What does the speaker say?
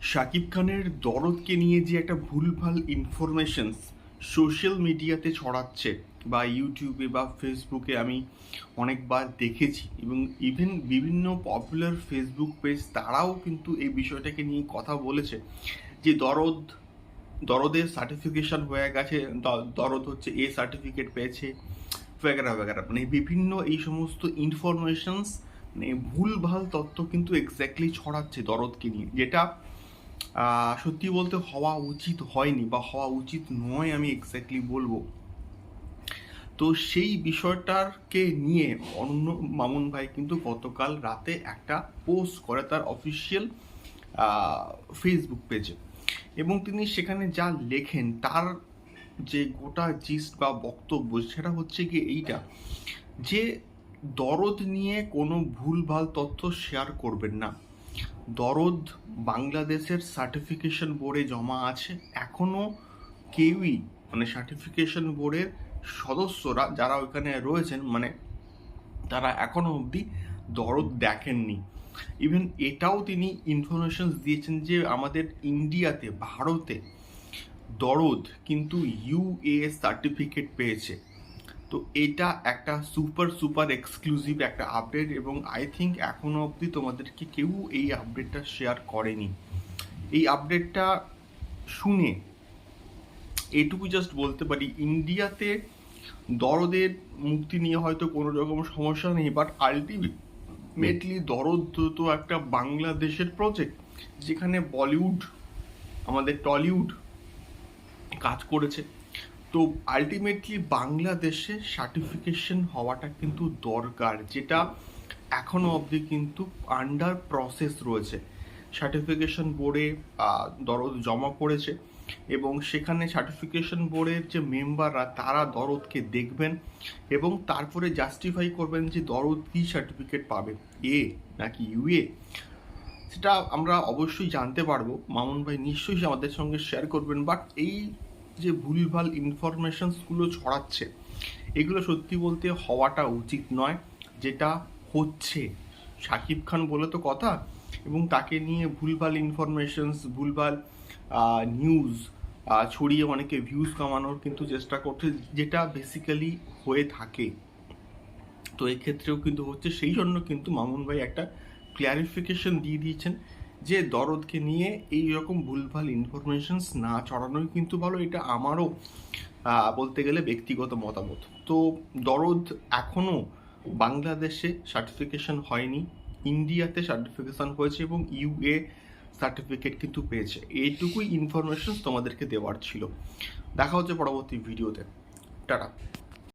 শাকিব খানের দরদকে নিয়ে যে একটা ভুলভাল ইনফরমেশনস সোশ্যাল মিডিয়াতে ছড়াচ্ছে বা ইউটিউবে বা ফেসবুকে আমি অনেকবার দেখেছি এবং ইভেন বিভিন্ন পপুলার ফেসবুক পেজ তারাও কিন্তু এই বিষয়টাকে নিয়ে কথা বলেছে যে দরদ, দরদের সার্টিফিকেশন হয়ে গেছে দরদ হচ্ছে এ সার্টিফিকেট পেয়েছে ভ্যাগেরা ভ্যাগেরা মানে বিভিন্ন এই সমস্ত ইনফরমেশনস মানে ভুলভাল তথ্য কিন্তু এক্স্যাক্টলি ছড়াচ্ছে দরদকে নিয়ে, যেটা সত্যি বলতে হওয়া উচিত হয়নি বা হওয়া উচিত নয় আমি এক্স্যাক্টলি বলব। তো সেই বিষয়টাকে নিয়ে অন্য মামুন ভাই কিন্তু গতকাল রাতে একটা পোস্ট করে তার অফিসিয়াল ফেসবুক পেজে এবং তিনি সেখানে যা লেখেন তার যে গোটা জিস্ট বা বক্তব্য সেটা হচ্ছে কি এইটা, যে দরদ নিয়ে কোনো ভুলভাল তথ্য শেয়ার করবেন না। দরদ বাংলাদেশের সার্টিফিকেশন বোর্ডে জমা আছে। এখনও কেউই মানে সার্টিফিকেশন বোর্ডের সদস্যরা যারা ওইখানে রয়েছেন মানে তারা এখনও অবধি দরদ দেখেননি। ইভেন এটাও তিনি ইনফরমেশন দিয়েছেন যে আমাদের ইন্ডিয়াতে, ভারতে দরদ কিন্তু ইউএ সার্টিফিকেট পেয়েছে। তো এটা একটা সুপার সুপার এক্সক্লুসিভ একটা আপডেট এবং আই থিঙ্ক এখনও অবধি তোমাদেরকে কেউ এই আপডেটটা শেয়ার করেনি। এই আপডেটটা শুনে এটুকু জাস্ট বলতে পারি ইন্ডিয়াতে দরদের মুক্তি নিয়ে হয়তো কোনো রকম সমস্যা নেই বাট আলটিমেটলি দরদ তো- একটা বাংলাদেশের প্রজেক্ট যেখানে বলিউড, আমাদের টলিউড কাজ করেছে। তো আলটিমেটলি বাংলাদেশে সার্টিফিকেশন হওয়াটা কিন্তু দরকার, যেটা এখনও অবধি কিন্তু আন্ডার প্রসেস রয়েছে। সার্টিফিকেশন বোর্ডে দরদ জমা পড়েছে এবং সেখানে সার্টিফিকেশন বোর্ডের যে মেম্বাররা তারা দরদকে দেখবেন এবং তারপরে জাস্টিফাই করবেন যে দরদ কী সার্টিফিকেট পাবে এ নাকি ইউএ সেটা আমরা অবশ্যই জানতে পারব। মামুন ভাই নিশ্চয়ই আমাদের সঙ্গে শেয়ার করবেন বাট এই যে ভুলভাল ইনফরমেশনসগুলো ছড়াচ্ছে, এগুলো সত্যি বলতে হওয়াটা উচিত নয়, যেটা হচ্ছে। শাকিব খান বলে তো কথা, এবং তাকে নিয়ে ভুলভাল ইনফরমেশনস ভুলভাল নিউজ ছড়িয়ে অনেকে ভিউজ কামানোর কিন্তু চেষ্টা করছে, যেটা বেসিক্যালি হয়ে থাকে। তো এক্ষেত্রেও কিন্তু হচ্ছে সেই জন্য কিন্তু মামুন ভাই একটা ক্লিয়ারিফিকেশন দিয়ে দিয়েছেন যে দরদকে নিয়ে এই রকম ভুলভাল ইনফরমেশনস না ছড়ানোই কিন্তু ভালো। এটা আমারও বলতে গেলে ব্যক্তিগত মতামত। তো দরদ এখনও বাংলাদেশে সার্টিফিকেশন হয়নি, ইন্ডিয়াতে সার্টিফিকেশন হয়েছে এবং ইউএ সার্টিফিকেট কিন্তু পেয়েছে। এইটুকুই ইনফরমেশন তোমাদেরকে দেওয়ার ছিল। দেখা হচ্ছে পরবর্তী ভিডিওতে। টাটা।